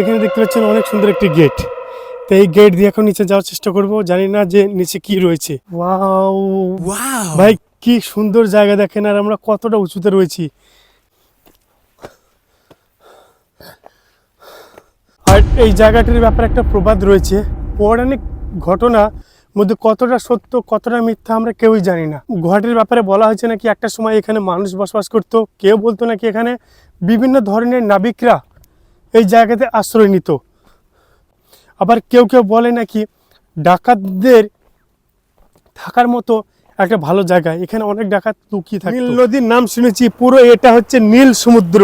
এখানে দেখতে পাচ্ছেন অনেক সুন্দর একটি গেট। তো এই গেট দিয়ে এখন নিচে যাওয়ার চেষ্টা করব। জানি না যে নিচে কি রয়েছে। ওয়াও. ভাই কি সুন্দর জায়গা দেখেন আর আমরা কতটা উঁচুতে রয়েছি। আর এই জায়গাটির ব্যাপারে একটা প্রবাদ রয়েছে। পৌরাণিক ঘটনা মধ্যে কতটা সত্য কতটা মিথ্যা আমরা কেউই জানি না। গুয়াহাটির ব্যাপারে বলা হয়েছে নাকি একটা সময় এখানে মানুষ বসবাস করতো কেউ বলতো নাকি এখানে বিভিন্ন ধরনের নাবিকরা এই জায়গাতে আশ্রয় নিত। আবার কেউ কেউ বলে নাকি ডাকাতদের থাকার মতো একটা ভালো জায়গা। এখানে অনেক ডাকাত লুকিয়ে থাকে নীল নদীর নাম শুনেছি, পুরো এটা হচ্ছে নীল সমুদ্র।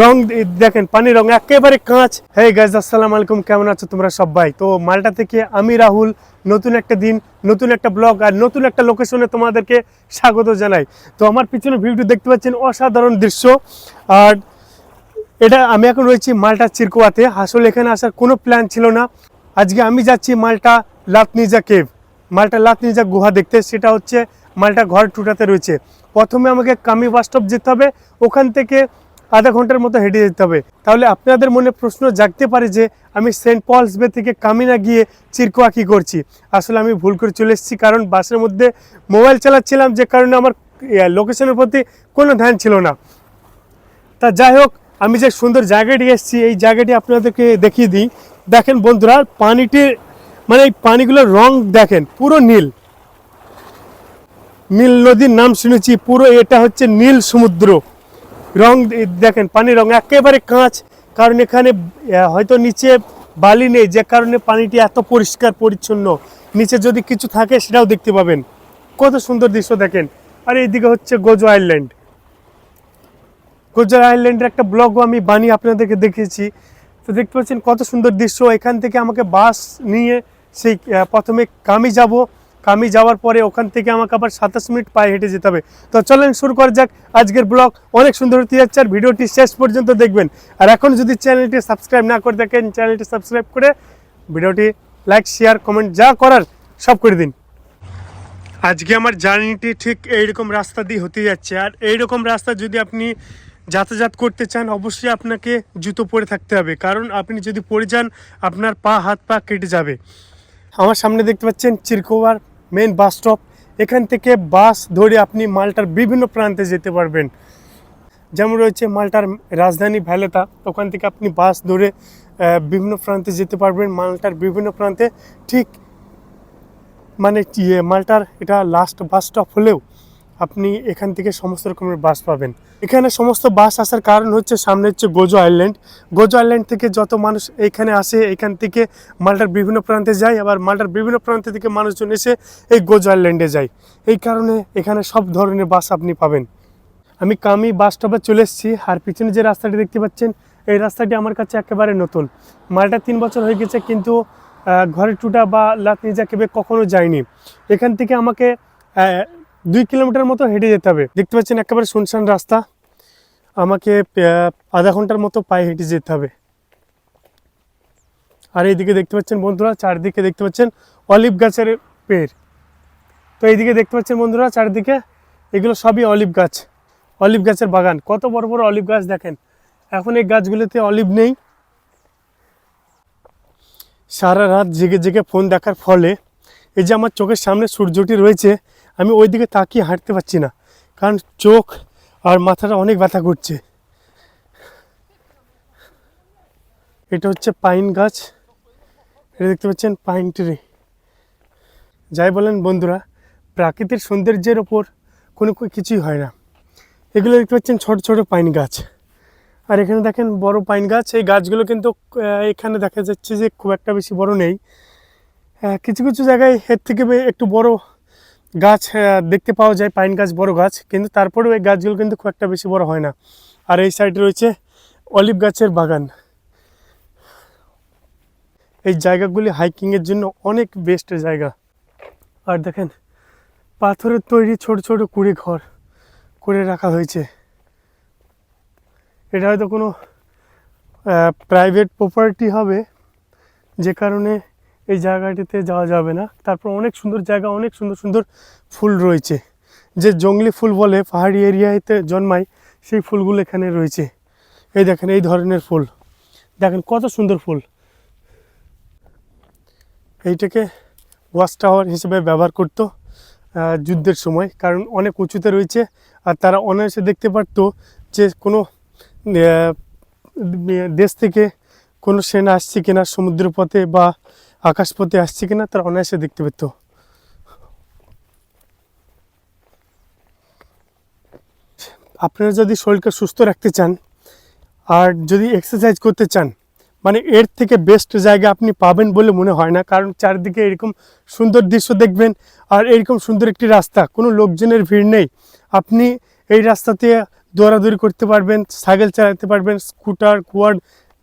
রং দেখেন, পানি রং, একেবারে কাঁচ। হে গাইজ আসসালামু আলাইকুম, কেমন আছো তোমরা সবাই? তো মালটা থেকে আমি রাহুল, নতুন একটা দিন, নতুন একটা ব্লগ আর নতুন একটা লোকেশনে তোমাদেরকে স্বাগত জানাই। তো আমার পিছনে ভিডিও দেখতে পাচ্ছেন অসাধারণ দৃশ্য। আর এটা আমি এখন রয়েছি মালটা চিরকুয়াতে। আসলে এখানে আসার কোনো প্ল্যান ছিল না। আজকে আমি যাচ্ছি মালটা লাতনিজা কেভ। মালটা লাতনিজা গুহা দেখতে। সেটা হচ্ছে মালটা ঘর টুটাতে রয়েছে। প্রথমে আমাকে কামি বাস স্টপ যেতে হবে। ওখান থেকে আধা ঘণ্টার মতো হেঁটে যেতে হবে। তাহলে আপনাদের মনে প্রশ্ন জাগতে পারে যে আমি সেন্ট পলস বে থেকে কামিনা গিয়ে চিরকুয়া কী করছি? আসলে আমি ভুল করে চলে এসেছি। কারণ বাসের মধ্যে মোবাইল চালাচ্ছিলাম। যে কারণে আমার লোকেশনের প্রতি কোনো ধ্যান ছিল না। তা যাই হোক আমি যে সুন্দর জায়গাটি এসেছি, এই জায়গাটি আপনাদেরকে দেখিয়ে দিই। দেখেন বন্ধুরা পানিটি মানে এই পানিগুলোর রং দেখেন, পুরো নীল। নীল নদীর নাম শুনেছি, পুরো এটা হচ্ছে নীল সমুদ্র। রং দেখেন, পানির রং একেবারে কাঁচ, কারণ এখানে হয়তো নিচে বালি নেই, যে কারণে পানিটি এত পরিষ্কার, পরিচ্ছন্ন। নিচে যদি কিছু থাকে, সেটাও দেখতে পাবেন। কত সুন্দর দৃশ্য দেখেন। আর এইদিকে হচ্ছে গোজো আইল্যান্ড গোজার আইল্যান্ডের একটা ব্লগও আমি বানিয়ে আপনাদেরকে দেখিয়েছি। তো দেখতে পাচ্ছেন কত সুন্দর দৃশ্য। এখান থেকে আমাকে বাস নিয়ে সেই প্রথমে কামি যাব। কামি যাওয়ার পরে ওখান থেকে আমাকে আবার সাতাশ মিনিট পায়ে হেঁটে যেতে হবে। তো চলেন শুরু করা যাক আজকের ব্লগ। অনেক সুন্দর হতে যাচ্ছে আর ভিডিওটি শেষ পর্যন্ত দেখবেন। আর এখন যদি চ্যানেলটি সাবস্ক্রাইব না করে থাকেন, চ্যানেলটি সাবস্ক্রাইব করে ভিডিওটি লাইক, শেয়ার, কমেন্ট যা করার সব করে দিন। আজকে আমার জার্নিটি ঠিক এইরকম রাস্তা দিয়ে হতে যাচ্ছে। আর এইরকম রাস্তা যদি আপনি যাতায়াত করতে চান, অবশ্যই আপনাকে জুতো পরে থাকতে হবে। কারণ আপনি যদি পরে যান, আপনার পা, হাত, পা কেটে যাবে। আমার সামনে দেখতে পাচ্ছেন চিরকোয়ার মেন বাস স্টপ এখান থেকে বাস ধরে আপনি মালটার বিভিন্ন প্রান্তে যেতে পারবেন। যেমন রয়েছে মালটার রাজধানী ভ্যালেতা। ওখান থেকে আপনি বাস ধরে বিভিন্ন প্রান্তে যেতে পারবেন। মালটার বিভিন্ন প্রান্তে ঠিক মানে ইয়ে মালটার এটা লাস্ট বাস স্টপ হলেও। আপনি এখান থেকে সমস্ত রকমের বাস পাবেন। এখানে সমস্ত বাস আসার কারণ হচ্ছে, সামনে হচ্ছে গোজো আইল্যান্ড। গোজো আইল্যান্ড থেকে যত মানুষ এখানে আসে, এখান থেকে মালটার বিভিন্ন প্রান্তে যায়, আবার মালটার বিভিন্ন প্রান্ত থেকে মানুষজন এসে এই গোজো আইল্যান্ডে যায়। এই কারণে এখানে সব ধরনের বাস আপনি পাবেন। আমি কামি বাস স্টপে চলে এসেছি, আর পিছনে যে রাস্তাটি দেখতে পাচ্ছেন, এই রাস্তাটি আমার কাছে একেবারে নতুন। মালটা তিন বছর হয়ে গেছে, কিন্তু ঘরের টুটা বা লাতনিজা কেবে কখনো যায়নি। এখান থেকে আমাকে দুই কিলোমিটার মতো হেঁটে যেতে হবে। দেখতে পাচ্ছেন একেবারে শুনশান রাস্তা। আমাকে আধা ঘণ্টার মতো পায়ে হেঁটে যেতে হবে। আর এইদিকে দেখতে পাচ্ছেন বন্ধুরা, চারদিকে দেখতে পাচ্ছেন অলিভ গাছের পেড় তো এইদিকে দেখতে পাচ্ছেন বন্ধুরা, চারদিকে এগুলো সবই অলিভ গাছ। অলিভ গাছের বাগান। কত বড় বড় অলিভ গাছ দেখেন। এখন এই গাছগুলোতে অলিভ নেই। সারা রাত জেগে জেগে ফোন দেখার ফলে এই যে আমার চোখের সামনে সূর্যটি রয়েছে আমি ওই দিকে তাকিয়ে হাঁটতে পারছি না, কারণ চোখ আর মাথাটা অনেক ব্যথা করছে। এটা হচ্ছে পাইন গাছ, এটা দেখতে পাচ্ছেন পাইন ট্রি। যাই বলেন বন্ধুরা, প্রাকৃতিক সৌন্দর্যের ওপর কোনো কিছুই হয় না। এগুলো দেখতে পাচ্ছেন ছোট ছোট পাইন গাছ। আর এখানে দেখেন বড় পাইন গাছ, এই গাছগুলো কিন্তু এখানে দেখা যাচ্ছে যে খুব একটা বেশি বড় নেই। কিছু কিছু জায়গায় এর থেকে একটু বড় গাছ দেখতে পাওয়া যায়, পাইন গাছ, বড় গাছ, কিন্তু তারপরেও এই গাছগুলো কিন্তু খুব একটা বেশি বড় হয় না। আর এই সাইডে রয়েছে অলিভ গাছের বাগান। এই জায়গাগুলি হাইকিংয়ের জন্য অনেক বেস্ট জায়গা। আর দেখেন, পাথরের তৈরি ছোট ছোট কুড়ে ঘর করে রাখা হয়েছে। এটা হয়তো কোনো প্রাইভেট প্রপার্টি হবে, যে কারণে এই জায়গাটিতে যাওয়া যাবে না। তারপর অনেক সুন্দর জায়গা, অনেক সুন্দর সুন্দর ফুল রয়েছে। যে জঙ্গলি ফুল বলে, পাহাড়ি এরিয়াতে জন্মায়, সেই ফুলগুলো এখানে রয়েছে। এই দেখেন, এই ধরনের ফুল। দেখেন, কত সুন্দর ফুল। এইটাকে ওয়াচ টাওয়ার হিসেবে ব্যবহার করতো যুদ্ধের সময়। কারণ অনেক উঁচুতে রয়েছে, আর তারা অনায়াসে দেখতে পারতো যে কোনো দেশ থেকে কোনো সেনা আসছে কিনা সমুদ্র পথে বা আকাশপথে আসছে কিনা তারা অনায়াসে দেখতে পেত আপনারা যদি শরীরকে সুস্থ রাখতে চান আর যদি এক্সারসাইজ করতে চান মানে এর থেকে বেস্ট জায়গা আপনি পাবেন বলে মনে হয় না, কারণ চারিদিকে এরকম সুন্দর দৃশ্য দেখবেন আর এরকম সুন্দর একটি রাস্তা, কোনো লোকজনের ভিড় নেই। আপনি এই রাস্তাতে দৌড়াদৌড়ি করতে পারবেন, সাইকেল চালাতে পারবেন, স্কুটার কোয়াড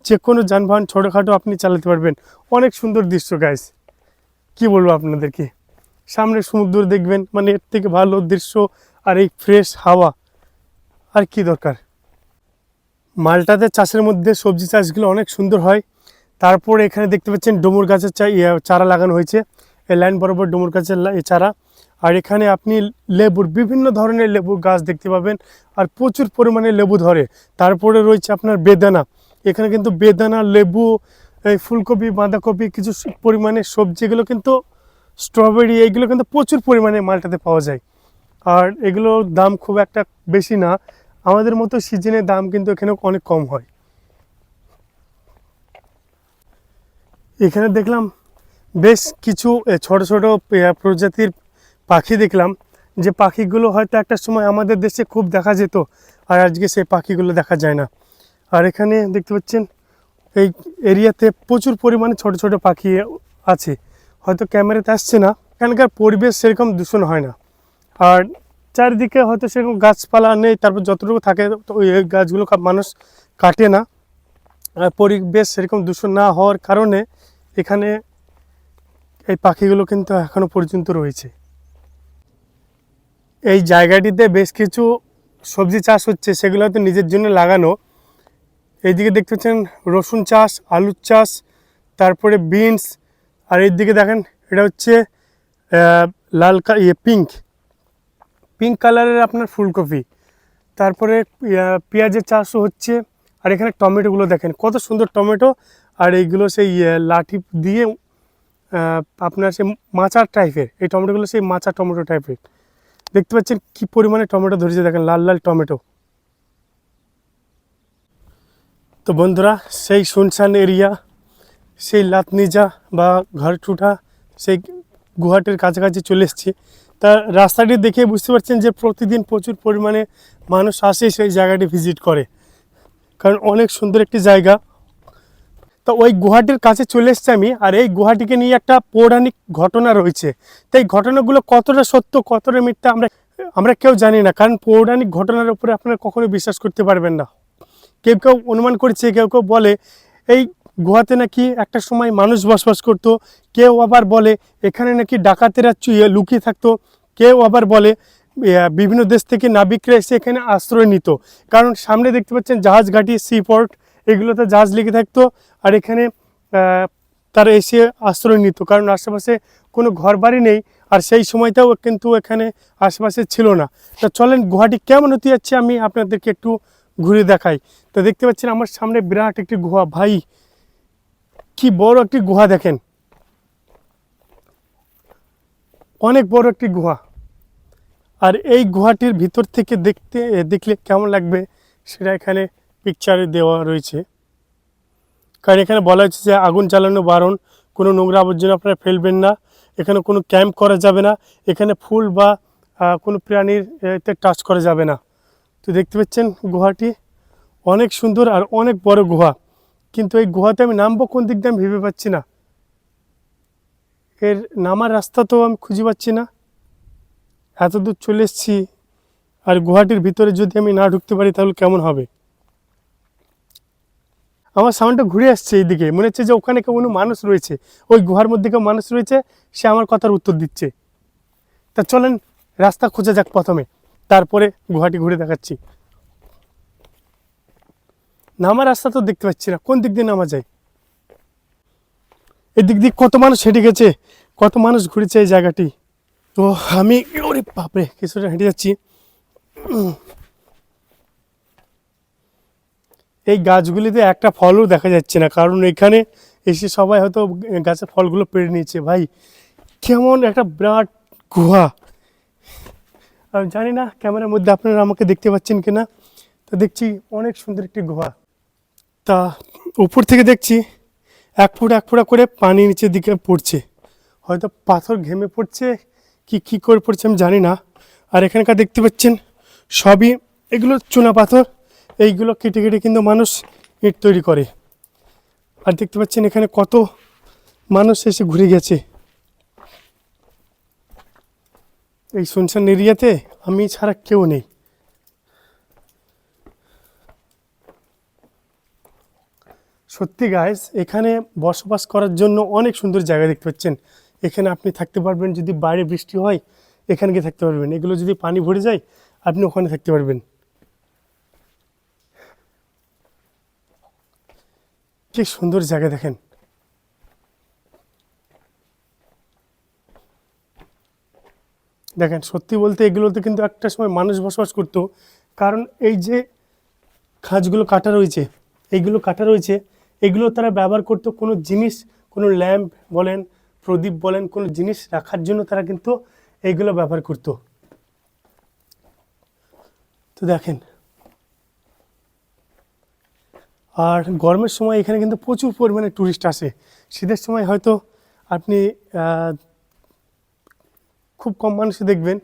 যে কোনো যানবাহন ছোটোখাটো আপনি চালাতে পারবেন। অনেক সুন্দর দৃশ্য গাইস কি বলব আপনাদেরকে? সামনে সমুদ্র দেখবেন মানে এর থেকে ভালো দৃশ্য আর এই ফ্রেশ হাওয়া। আর কি দরকার? মালটাতে চাষের মধ্যে সবজি চাষগুলো অনেক সুন্দর হয়। তারপর এখানে দেখতে পাচ্ছেন ডুমুর গাছের চারা লাগানো হয়েছে। এই লাইন বরাবর ডুমুর গাছের চারা। আর এখানে আপনি লেবুর বিভিন্ন ধরনের লেবুর গাছ দেখতে পাবেন। আর প্রচুর পরিমাণে লেবু ধরে। তারপরে রয়েছে আপনার বেদানা। এখানে কিন্তু বেদানা, লেবু, এই ফুলকপি, বাঁধাকপি, কিছু পরিমাণে সবজিগুলো কিন্তু স্ট্রবেরি এইগুলো কিন্তু প্রচুর পরিমাণে মালটাতে পাওয়া যায়। আর এগুলোর দাম খুব একটা বেশি না। আমাদের মতো সিজনের দাম কিন্তু এখানে অনেক কম হয়। এখানে দেখলাম বেশ কিছু ছোট ছোট প্রজাতির পাখি দেখলাম। যে পাখিগুলো হয়তো একটা সময় আমাদের দেশে খুব দেখা যেত, আর আজকে সেই পাখিগুলো দেখা যায় না। আর এখানে দেখতে পাচ্ছেন, এই এরিয়াতে প্রচুর পরিমাণে ছোট ছোট পাখি আছে। হয়তো ক্যামেরাতে আসছে না, এখানকার পরিবেশ সেরকম দূষণ হয় না। আর চারিদিকে হয়তো সেরকম গাছপালা নেই, তারপর যতটুকু থাকে ওই গাছগুলো মানুষ কাটে না। আর পরিবেশ সেরকম দূষণ না হওয়ার কারণে এখানে এই পাখিগুলো কিন্তু এখনও পর্যন্ত রয়েছে। এই জায়গাটিতে বেশ কিছু সবজি চাষ হচ্ছে, সেগুলো হয়তো নিজের জন্য লাগানো। এইদিকে দেখতে পাচ্ছেন রসুন চাষ, আলুর চাষ, তারপরে বিনস, আর এইদিকে দেখেন, এটা হচ্ছে লাল ইয়ে পিঙ্ক পিঙ্ক কালারের আপনার ফুলকপি। তারপরে পেঁয়াজের চাষও হচ্ছে। আর এখানে টমেটোগুলো দেখেন, কত সুন্দর টমেটো। আর এইগুলো সেই লাঠি দিয়ে আপনার সেই মাচার টাইপের এই টমেটোগুলো সেই মাচা টমেটো টাইপের দেখতে পাচ্ছেন কি পরিমাণে টমেটো ধরেছে, দেখেন, লাল লাল টমেটো। তো বন্ধুরা, সেই শুনশান এরিয়া, সেই লাতনিজা বা ঘরটুটা সেই গুহাটির কাছাকাছি চলে এসেছি। তা রাস্তাটি দেখে বুঝতে পারছেন যে প্রতিদিন প্রচুর পরিমাণে মানুষ আসে সেই জায়গাটি ভিজিট করে। কারণ অনেক সুন্দর একটি জায়গা। তো ওই গুহাটির কাছে চলে এসেছি আমি, আর এই গুহাটিকে নিয়ে একটা পৌরাণিক ঘটনা রয়েছে। তো এই ঘটনাগুলো কতটা সত্য, কতটা মিথ্যা, আমরা আমরা কেউ জানি না। কারণ পৌরাণিক ঘটনার উপরে আপনারা কখনো বিশ্বাস করতে পারবেন না। কেউ কেউ অনুমান করছে, কেউ কেউ বলে, এই গুহাতে নাকি একটা সময় মানুষ বসবাস করত। কেউ আবার বলে, এখানে নাকি ডাকাতেরা চুইয়ে লুকিয়ে থাকতো। কেউ আবার বলে বিভিন্ন দেশ থেকে নাবিকরা এসে এখানে আশ্রয় নিত। কারণ সামনে দেখতে পাচ্ছেন জাহাজ ঘাটি সি পোর্ট এগুলোতে জাহাজ লেগে থাকতো আর এখানে তারা এসে আশ্রয় নিত। কারণ আশেপাশে কোনো ঘর বাড়ি নেই আর সেই সময়টাও কিন্তু এখানে আশেপাশে ছিল না। তা চলেন, গুহাটি কেমন হতে যাচ্ছে আমি আপনাদেরকে একটু ঘুরে দেখাই। তো দেখতে পাচ্ছেন আমার সামনে বিরাট একটি গুহা। ভাই, কি বড় একটি গুহা দেখেন। অনেক বড় একটি গুহা। আর এই গুহাটির ভিতর থেকে দেখতে, দেখলে কেমন লাগবে সেটা এখানে পিকচারে দেওয়া রয়েছে। কারণ এখানে বলা হয়েছে যে আগুন জ্বালানো বারণ, কোনো নোংরা আবর্জনা আপনারা ফেলবেন না। এখানে কোনো ক্যাম্প করা যাবে না। এখানে ফুল বা কোনো প্রাণীর, এতে টাচ করা যাবে না। তো দেখতে পাচ্ছেন গুহাটি অনেক সুন্দর আর অনেক বড় গুহা। কিন্তু এই গুহাতে আমি নামবো কোন দিক দিয়ে আমি ভেবে পাচ্ছি না। এর নামার রাস্তা তো আমি খুঁজে পাচ্ছি না। এত দূর চলে এসেছি আর গুহাটির ভিতরে যদি আমি না ঢুকতে পারি তাহলে কেমন হবে? আমার সাউন্ডটা ঘুরে আসছে এইদিকে। মনে হচ্ছে যে ওখানে কেউ কোনো মানুষ রয়েছে। ওই গুহার মধ্যে কেউ মানুষ রয়েছে, সে আমার কথার উত্তর দিচ্ছে। তা চলেন, রাস্তা খোঁজা যাক প্রথমে। তারপরে গুহাটি ঘুরে দেখাচ্ছি। নামার রাস্তা তো দেখতে পাচ্ছি না। কোন দিক দিয়ে নামা যায়? এদিক দিয়ে কত মানুষ হেঁটে গেছে, কত মানুষ ঘুরেছে এই জায়গাটি। তো আমি, ওরে বাপরে, কিছুটা হেঁটে যাচ্ছি। এই গাছগুলিতে একটা ফলও দেখা যাচ্ছে না, কারণ এখানে এসে সবাই হয়তো গাছের ফলগুলো পেড়ে নিয়েছে। ভাই, কেমন একটা বিরাট গুহা। জানি না, ক্যামেরার মধ্যে আপনারা আমাকে দেখতে পাচ্ছেন কিনা। তো দেখছি অনেক সুন্দর একটি গুহা। তা উপর থেকে দেখছি এক ফুট এক ফুটা করে পানি নিচের দিকে পড়ছে। হয়তো পাথর ঘেমে পড়ছে, কি কি করে পড়ছে আমি জানি না। আর এখানকার দেখতে পাচ্ছেন সবই এগুলো চুনা পাথর, এইগুলো কেটে কেটে কিন্তু মানুষ ইট তৈরি করে। আর দেখতে পাচ্ছেন এখানে কত মানুষ এসে ঘুরে গেছে। এই শুনশান এরিয়াতে আমি ছাড়া কেউ নেই। সত্যি গাইস এখানে বসবাস করার জন্য অনেক সুন্দর জায়গা দেখতে পাচ্ছেন। এখানে আপনি থাকতে পারবেন যদি বাইরে বৃষ্টি হয়, এখানে গিয়ে থাকতে পারবেন। এগুলো যদি পানি ভরে যায়, আপনি ওখানে থাকতে পারবেন। কি সুন্দর জায়গা দেখেন। দেখেন, সত্যি বলতে এগুলোতে কিন্তু একটা সময় মানুষ বসবাস করতো। কারণ এই যে খাঁজগুলো কাটা রয়েছে, এইগুলো কাটা রয়েছে, এগুলো তারা ব্যবহার করতো কোনো জিনিস, কোনো ল্যাম্প বলেন, প্রদীপ বলেন, কোনো জিনিস রাখার জন্য তারা কিন্তু এইগুলো ব্যবহার করতো। তো দেখেন, আর গরমের সময় এখানে কিন্তু প্রচুর পরিমাণে টুরিস্ট আসে। শীতের সময় হয়তো আপনি খুব কম মানুষই দেখবেন।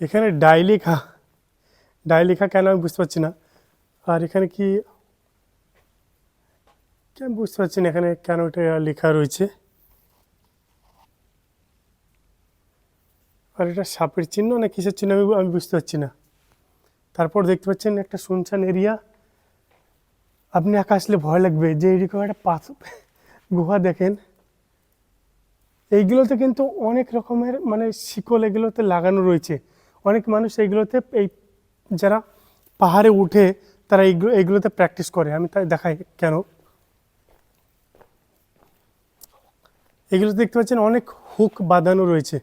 এখানে ডাই লেখা ডাই লেখা কেন আমি বুঝতে পারছি না। আর এখানে কি, কেন বুঝতে পারছি না এখানে কেন এটা লেখা রয়েছে। আর এটা সাপের চিহ্ন না কিসের চিহ্ন আমি আমি বুঝতে পারছি না। তারপর দেখতে পাচ্ছেন একটা শুনশান এরিয়া। আপনি একা আসলে ভয় লাগবে যে এরকম একটা পাথর, গুহা দেখেন। এইগুলোতে কিন্তু অনেক রকমের মানে শিকল এগুলোতে লাগানো রয়েছে। অনেক মানুষ এইগুলোতে এই যারা পাহাড়ে উঠে তারা এইগুলো, এইগুলোতে প্র্যাকটিস করে। আমি তাই দেখাই কেন। এগুলো দেখতে পাচ্ছেন অনেক হুক বাঁধানো রয়েছে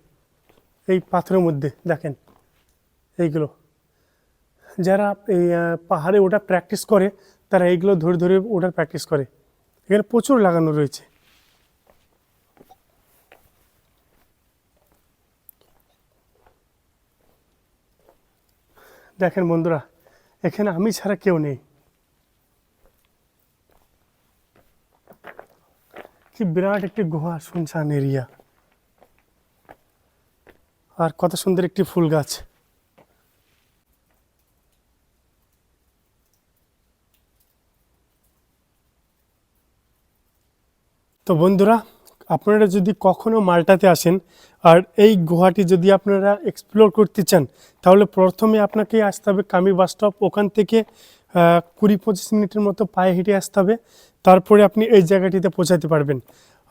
এই পাথরের মধ্যে, দেখেন। এইগুলো। যারা এই পাহাড়ে ওঠা প্র্যাকটিস করে, তারা এইগুলো ধরে ধরে ওঠার প্র্যাকটিস করে। এখানে প্রচুর লাগানো রয়েছে। দেখেন বন্ধুরা, এখানে আমি ছাড়া কেউ নেই। কি বিরাট একটি গুহা শুনশান এরিয়া। আর কত সুন্দর একটি ফুল গাছ। তো বন্ধুরা আপনারা যদি কখনো মাল্টাতে আসেন আর এই গুহাটি যদি আপনারা এক্সপ্লোর করতে চান, তাহলে প্রথমে আপনাকে আসতে হবে কামি বাস স্টপ। ওখান থেকে কুড়ি পঁচিশ মিনিটের মতো পায়ে হেঁটে আসতে হবে। তারপরে আপনি এই জায়গাটিতে পৌঁছাতে পারবেন।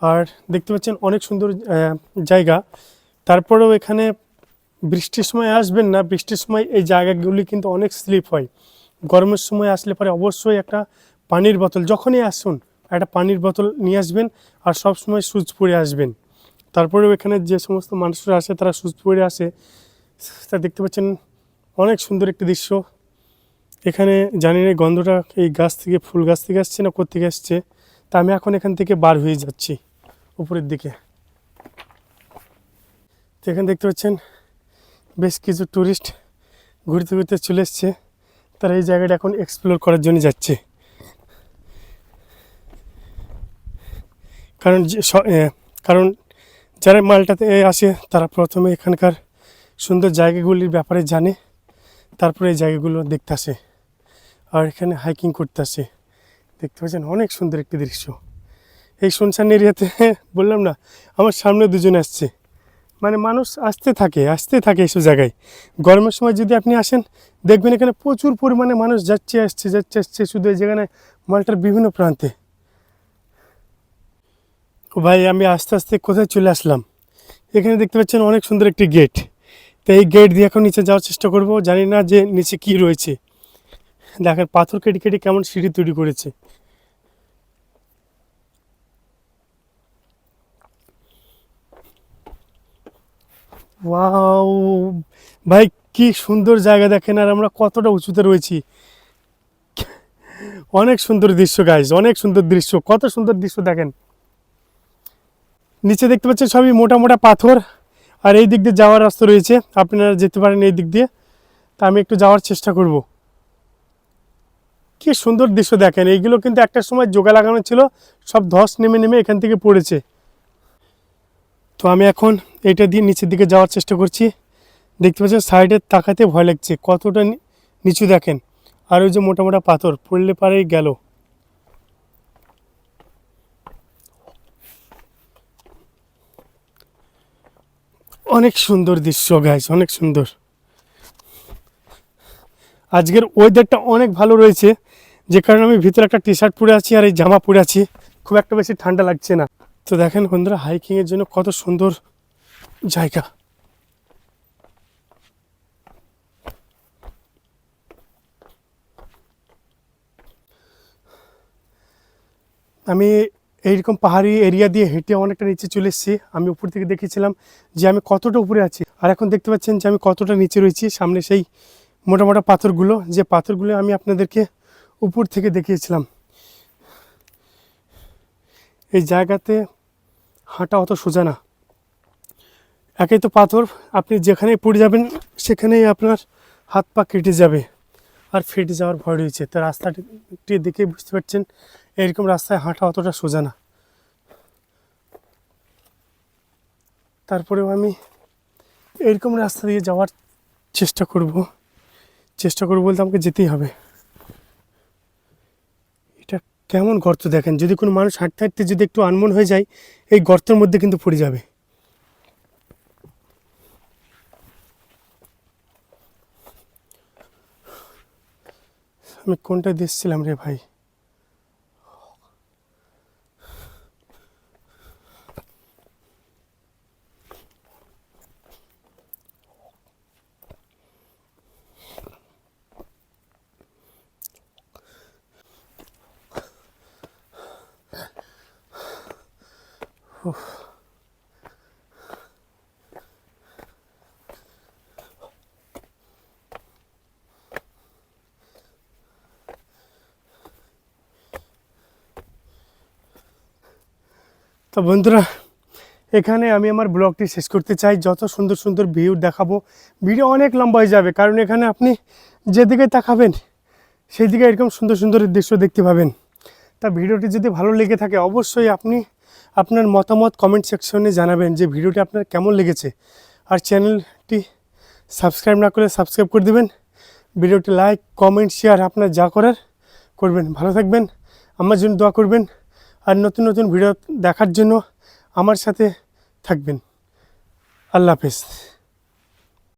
আর দেখতে পাচ্ছেন অনেক সুন্দর জায়গা। তারপরেও এখানে বৃষ্টির সময় আসবেন না। বৃষ্টির সময় এই জায়গাগুলি কিন্তু অনেক স্লিপ হয়। গরমের সময় আসলে পরে অবশ্যই একটা পানির বোতল, যখনই আসুন একটা পানির বোতল নিয়ে আসবেন আর সব সময় সুচ পরে আসবেন। তারপরেও এখানে যে সমস্ত মানুষরা আসে, তারা সুচ পরে আসে। তা দেখতে পাচ্ছেন অনেক সুন্দর একটি দৃশ্য। এখানে জানি না গন্ধটা এই গাছ থেকে, ফুল গাছ থেকে আসছে না কোথেকে আসছে। তা আমি এখন এখান থেকে বার হয়ে যাচ্ছি উপরের দিকে। তো এখানে দেখতে পাচ্ছেন বেশ কিছু ট্যুরিস্ট ঘুরতে ঘুরতে চলে এসছে। তারা এই জায়গাটা এখন এক্সপ্লোর করার জন্য যাচ্ছে। কারণ কারণ যারা মালটাতে আসে, তারা প্রথমে এখানকার সুন্দর জায়গাগুলির ব্যাপারে জানে, তারপরে এই জায়গাগুলো দেখতে আসে আর এখানে হাইকিং করতে আসে দেখতে পাচ্ছেন, অনেক সুন্দর একটি দৃশ্য। এই শুনশান এরিয়াতে বললাম না, আমার সামনে দুজন আসছে। মানে মানুষ আসতে থাকে আসতে থাকে এইসব জায়গায়। গরমের সময় যদি আপনি আসেন, দেখবেন এখানে প্রচুর পরিমাণে মানুষ যাচ্ছে, আসছে যাচ্ছে, আসছে। শুধু এই যেখানে মালটার বিভিন্ন প্রান্তে। ভাই, আমি আস্তে আস্তে কোথায় চলে আসলাম? এখানে দেখতে পাচ্ছেন অনেক সুন্দর একটি গেট তো এই গেট দিয়ে এখন নিচে যাওয়ার চেষ্টা করব। জানি না যে নিচে কি রয়েছে। দেখেন, পাথর কেটে কেটে কেমন সিঁড়ি তৈরি করেছে। ভাই, কি সুন্দর জায়গা দেখেন, আর আমরা কতটা উঁচুতে রয়েছি। অনেক সুন্দর দৃশ্য গাইজ অনেক সুন্দর দৃশ্য, কত সুন্দর দৃশ্য দেখেন। নিচে দেখতে পাচ্ছেন সবই মোটা মোটা পাথর, আর এই দিক দিয়ে যাওয়ার রাস্তা রয়েছে। আপনারা যেতে পারেন এই দিক দিয়ে। তা আমি একটু যাওয়ার চেষ্টা করব। কি সুন্দর দৃশ্য দেখেন। এইগুলো কিন্তু একটা সময় জোগা লাগানো ছিল, সব ধস নেমে নেমে এখান থেকে পড়েছে। তো আমি এখন এটা দিয়ে নিচের দিকে যাওয়ার চেষ্টা করছি। দেখতে পাচ্ছেন সাইডে তাকাতে ভয় লাগছে, কতটা নিচু দেখেন। আর ওই যে মোটা মোটা পাথর, পড়লে পারেই গেল। অনেক সুন্দর দৃশ্য গাইস অনেক সুন্দর। আজকের ওয়েদারটা অনেক ভালো রয়েছে, যে কারণে আমি ভিতরে একটা টি শার্ট পরে আছি আর এই জামা পরে আছি। খুব একটা বেশি ঠান্ডা লাগছে না। তো দেখেন বন্ধুরা হাইকিংয়ের জন্য কত সুন্দর জায়গা। আমি এইরকম পাহাড়ি এরিয়া দিয়ে হেঁটে অনেকটা নিচে চলে এসেছি। আমি উপর থেকে দেখেছিলাম যে আমি কতটা উপরে আছি। আর এখন দেখতে পাচ্ছেন যে আমি কতটা নিচে রয়েছি। সামনে সেই মোটা মোটা পাথরগুলো, যে পাথরগুলো আমি আপনাদেরকে উপর থেকে দেখিয়েছিলাম। এই জায়গাতে হাঁটা অত সোজা না। একেই তো পাথর, আপনি যেখানেই পড়ে যাবেন, সেখানেই আপনার হাত পা কেটে যাবে। আর ফেটে যাওয়ার ভয় রয়েছে। তো রাস্তাটি দেখে বুঝতে পারছেন, এরকম রাস্তায় হাঁটা অতটা সোজা না। তারপরেও আমি এরকম রাস্তা দিয়ে যাওয়ার চেষ্টা করব। চেষ্টা করব বলতে আমাকে যেতেই হবে। এটা কেমন গর্ত দেখেন? যদি কোনো মানুষ হাঁটতে হাঁটতে যদি একটু আনমন হয়ে যায়, এই গর্তের মধ্যে কিন্তু পড়ে যাবে। আমি কোনটা দিচ্ছিলাম রে ভাই? তো বন্ধুরা, এখানে আমি আমার ব্লগটি শেষ করতে চাই। যত সুন্দর সুন্দর ভিউ দেখাবো, ভিডিও অনেক লম্বা হয়ে যাবে, কারণ এখানে আপনি যেদিকে তাকাবেন সেই দিকে এরকম সুন্দর সুন্দর দৃশ্য দেখতে পাবেন। তা ভিডিওটি যদি ভালো লেগে থাকে, অবশ্যই আপনি আপনার মতামত কমেন্ট সেকশনে জানাবেন যে ভিডিওটি আপনার কেমন লেগেছে। আর চ্যানেলটি সাবস্ক্রাইব না করলে সাবস্ক্রাইব করে দেবেন। ভিডিওটি লাইক কমেন্ট শেয়ার আপনার যা করার করবেন। ভালো থাকবেন, আমার জন্য দোয়া করবেন। আর নতুন নতুন ভিডিও দেখার জন্য আমার সাথে থাকবেন। আল্লাহ হাফেজ।